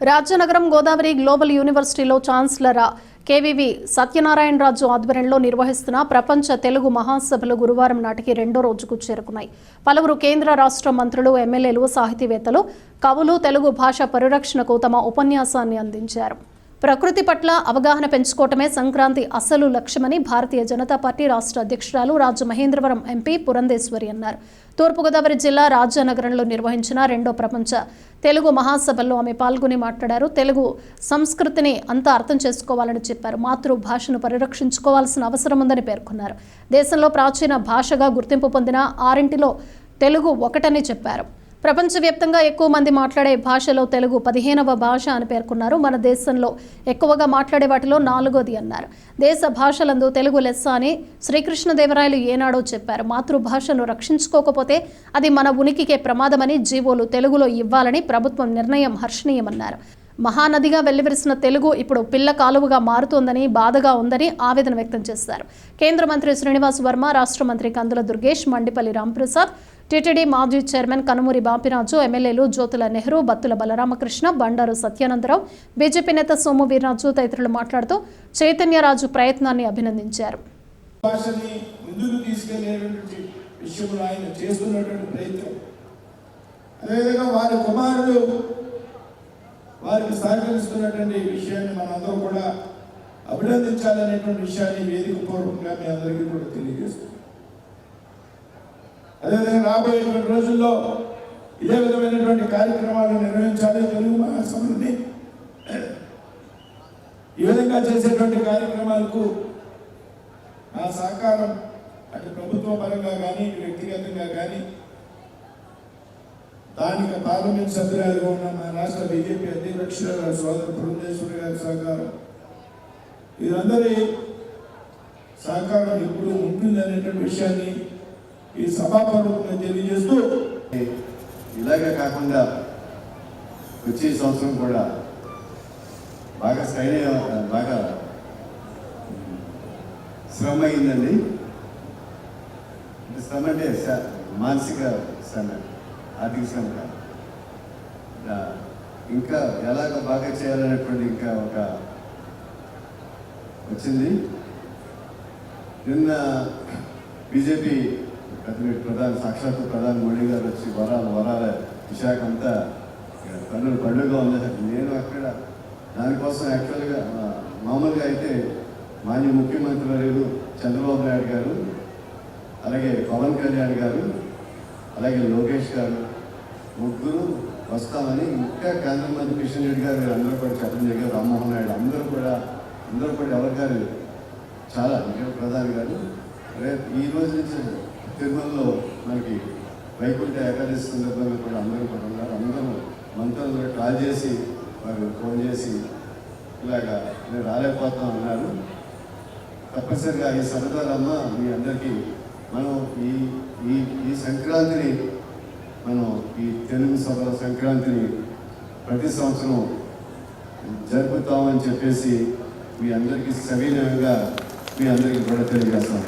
రాజ్యనగరం Godavari global యూనివర్సిటీలో chancellor KVV Satyanarayana Raju ఆధ్వర్యంలో నిర్వహిస్తున్న ప్రపంచ తెలుగు మహాసభలు గురువారం నాటికి రెండో రోజుకు చేరుకున్నాయి. పలువురు కేంద్ర రాష్ట్ర మంత్రులు ఎమ్మెల్యేలు సాహితీవేత్తలు కవులు తెలుగు భాష పరిరక్షణకు తమ ఉపన్యాసాన్ని అందించారు. ప్రకృతి పట్ల అవగాహన పెంచుకోవటమే సంక్రాంతి అసలు లక్ష్యమని భారతీయ జనతా పార్టీ రాష్ట్ర అధ్యక్షురాలు రాజమహేంద్రవరం ఎంపీ పురంధేశ్వరి అన్నారు. తూర్పుగోదావరి జిల్లా రాజానగరంలో నిర్వహించిన రెండో ప్రపంచ తెలుగు మహాసభల్లో ఆమె పాల్గొని మాట్లాడారు. తెలుగు సంస్కృతిని అంతా అర్థం చేసుకోవాలని చెప్పారు. మాతృభాషను పరిరక్షించుకోవాల్సిన అవసరం ఉందని పేర్కొన్నారు. దేశంలో ప్రాచీన భాషగా గుర్తింపు పొందిన ఆరింటిలో తెలుగు ఒకటని చెప్పారు. ప్రపంచవ్యాప్తంగా ఎక్కువ మంది మాట్లాడే భాషలో తెలుగు పదిహేనవ భాష అని పేర్కొన్నారు. మన దేశంలో ఎక్కువగా మాట్లాడే వాటిలో నాలుగోది అన్నారు. దేశ భాషలందు తెలుగు లెస్స అని శ్రీకృష్ణదేవరాయలు ఏనాడో చెప్పారు. మాతృభాషను రక్షించుకోకపోతే అది మన ఉనికికే ప్రమాదమని జీవోలు తెలుగులో ఇవ్వాలని ప్రభుత్వం నిర్ణయం హర్షణీయమన్నారు. మహానదిగా వెల్లివిరిసిన తెలుగు ఇప్పుడు పిల్ల కాలువగా మారుతోందని బాధగా ఉందని ఆవేదన వ్యక్తం చేశారు. కేంద్ర మంత్రి శ్రీనివాస్ వర్మ రాష్ట్ర మంత్రి కందుల దుర్గేష్ మండిపల్లి రాంప్రసాద్ టీటీడీ మాజీ చైర్మన్ కనుమూరి బాపిరాజు ఎమ్మెల్యేలు జ్యోతుల నెహ్రూ బత్తుల బలరామకృష్ణ బండారు సత్యానందరావు బీజేపీ నేత సోము వీర్రాజు తదితరులు మాట్లాడుతూ చైతన్యరాజు ప్రయత్నాన్ని అభినందించారు. విషయంలో ఆయన చేస్తున్నటువంటి ప్రయత్నం. అదేవిధంగా వారి కుమారుడు వారికి సహకరిస్తున్నటువంటి విషయాన్ని మనందరూ కూడా అభినందించాలనేటువంటి విషయాన్ని వేదిక పూర్వకంగా మీ అందరికీ కూడా తెలియజేస్తున్నాం. అదేవిధంగా రాబోయేటువంటి రోజుల్లో ఇదే విధమైనటువంటి కార్యక్రమాలు నిర్వహించాలి తెలుగు మహాసభలని. ఈ విధంగా చేసేటువంటి కార్యక్రమాలకు నా సహకారం అటు ప్రభుత్వ పరంగా కానీ వ్యక్తిగతంగా కానీ దానికి పార్లమెంట్ సభ్యురాలుగా ఉన్న మా రాష్ట్ర బీజేపీ అధ్యక్షుడు సోదరు పురంధేశ్వరి గారి సహకారం. వీరందరి సహకారం ఎప్పుడు ఉంటుంది అనేటువంటి విషయాన్ని ఈ సభాపూర్వకంగా తెలియజేస్తూ ఇలాగే కాకుండా వచ్చే సంవత్సరం కూడా బాగా స్టైల్ బాగా శ్రమ అయిందండి. అంటే శ్రమ అంటే మానసిక శ్రమ ఆర్థిక శ్రమ ఇంకా ఎలాగ బాగా చేయాలనేటువంటి ఇంకా ఒక వచ్చింది. నిన్న బీజేపీ ప్రతి ప్రధాని సాక్షాత్ ప్రధాని మోడీ గారు వచ్చి వరాలు వరాల విశాఖ అంతా కన్నులు పండుగ ఉంది నేను అక్కడ దానికోసం యాక్చువల్గా మామూలుగా అయితే మాజీ ముఖ్యమంత్రి వర్యులు చంద్రబాబు నాయుడు గారు అలాగే పవన్ కళ్యాణ్ గారు అలాగే లోకేష్ గారు ముగ్గురు వస్తామని ఇంకా కేంద్ర మంత్రి కిషన్ రెడ్డి గారు అందరూ కూడా చెప్పడం జరిగారు రామ్మోహన్ నాయుడు అందరూ కూడా అందరూ కూడా ఎవరి గారు చాలా ముఖ్య ప్రధాని గారు. రేపు ఈ రోజు నుంచి తిరుమలలో మనకి వైకుంఠ ఏకాదశి సందర్భంగా కూడా అందరూ కూడా ఉన్నారు అందరూ మంత్రులు కాల్ చేసి వారు ఫోన్ చేసి ఇలాగా నేను రాలేకపోతాం అన్నారు. తప్పనిసరిగా ఈ సరదాలమ్మ మీ అందరికీ మనం ఈ ఈ ఈ సంక్రాంతిని మనం ఈ తెలుగు సభల సంక్రాంతిని ప్రతి సంవత్సరం జరుపుతామని చెప్పేసి మీ అందరికీ సవినయంగా మీ అందరికీ కూడా తెలియజేస్తాం.